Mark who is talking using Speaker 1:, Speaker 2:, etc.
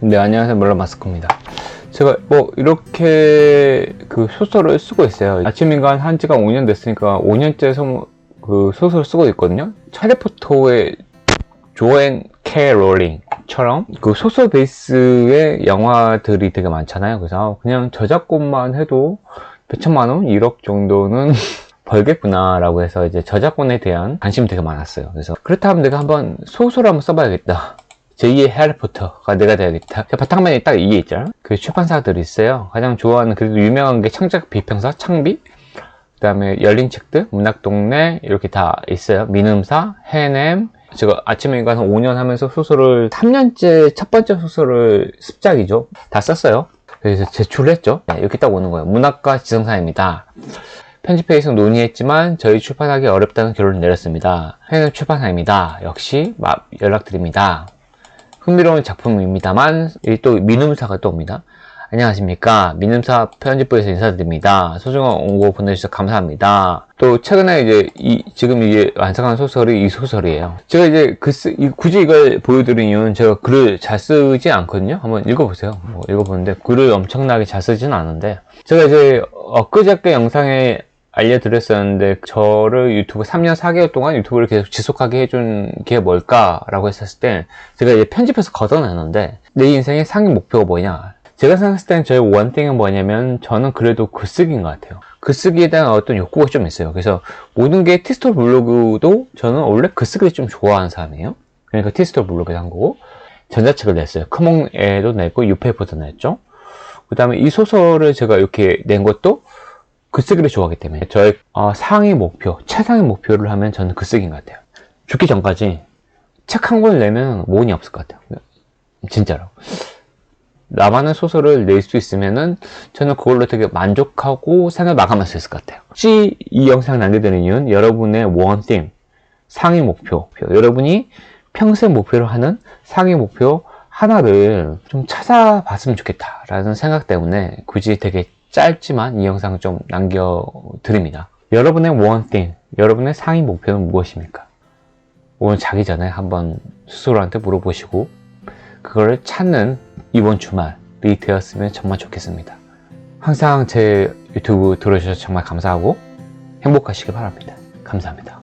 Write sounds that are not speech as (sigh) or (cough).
Speaker 1: 네, 안녕하세요. 몰라 마스크입니다. 제가 뭐 이렇게 그 소설을 쓰고 있어요. 아침 인간 한 지가 5년 됐으니까 5년째 소, 그 소설을 쓰고 있거든요. 차리포토의 조앤 캐 롤링처럼 그 소설 베이스의 영화들이 되게 많잖아요. 그래서 그냥 저작권만 해도 몇천만 원, 1억 정도는 (laughs) 벌겠구나 라고 해서 이제 저작권에 대한 관심이 되게 많았어요. 그래서 그렇다면 내가 한번 소설 한번 써봐야겠다. 제2의 해리포터가 내가 돼야겠다. 바탕면에 딱 이게 있잖아. 그 출판사들이 있어요. 가장 좋아하는 그래도 유명한 게 창작 비평사 창비. 그 다음에 열린 책들, 문학동네 이렇게 다 있어요. 민음사, 해냄. 제가 아침에 가서 5년 하면서 소설을 3년째 첫 번째 소설을 습작이죠. 다 썼어요. 그래서 제출했죠. 네, 이렇게 딱 오는 거예요. 문학과 지성사입니다. 편집회의에서 논의했지만 저희 출판하기 어렵다는 결론을 내렸습니다. 해냄 출판사입니다. 역시 마- 연락드립니다. 흥미로운 작품입니다만 이또 민음사가 또 옵니다. 안녕하십니까 민음사 편집부에서 인사드립니다. 소중한 원고 보내주셔서 감사합니다. 또 최근에 이제 이 지금 이게 완성한 소설이 이 소설이에요. 제가 이제 그 쓰, 이- 굳이 이걸 보여드린 이유는 제가 글을 잘 쓰지 않거든요. 한번 읽어보세요. 뭐 읽어보는데 글을 엄청나게 잘 쓰지는 않은데 제가 이제 엊그저께 영상에 알려드렸었는데 저를 유튜브 3년 4개월 동안 유튜브를 계속 지속하게 해준 게 뭘까라고 했었을 때 제가 이제 편집해서 걷어내는데 내 인생의 상위 목표가 뭐냐? 제가 생각했을 땐 저의 원띵은 뭐냐면 저는 그래도 글쓰기인 것 같아요. 글쓰기에 대한 어떤 욕구가 좀 있어요. 그래서 모든 게 티스토 블로그도 저는 원래 글쓰기를 좀 좋아하는 사람이에요. 그러니까 티스토 블로그에 한 거고 전자책을 냈어요. 크몽에도 냈고 유페이퍼도 냈죠. 그 다음에 이 소설을 제가 이렇게 낸 것도 글쓰기를 좋아하기 때문에 저의 어, 상위 목표, 최상위 목표를 하면 저는 글쓰기인 것 같아요. 죽기 전까지 책 한 권을 내면 모은이 없을 것 같아요. 진짜로. 나만의 소설을 낼 수 있으면은 저는 그걸로 되게 만족하고 생을 마감할 수 있을 것 같아요. 혹시 이 영상을 남겨드리는 이유는 여러분의 원팀, 상위 목표, 여러분이 평생 목표로 하는 상위 목표 하나를 좀 찾아봤으면 좋겠다라는 생각 때문에 굳이 되게 짧지만 이 영상을 좀 남겨드립니다. 여러분의 원띵, 여러분의 상위 목표는 무엇입니까? 오늘 자기 전에 한번 스스로한테 물어보시고 그거를 찾는 이번 주말이 되었으면 정말 좋겠습니다. 항상 제 유튜브 들어주셔서 정말 감사하고 행복하시길 바랍니다. 감사합니다.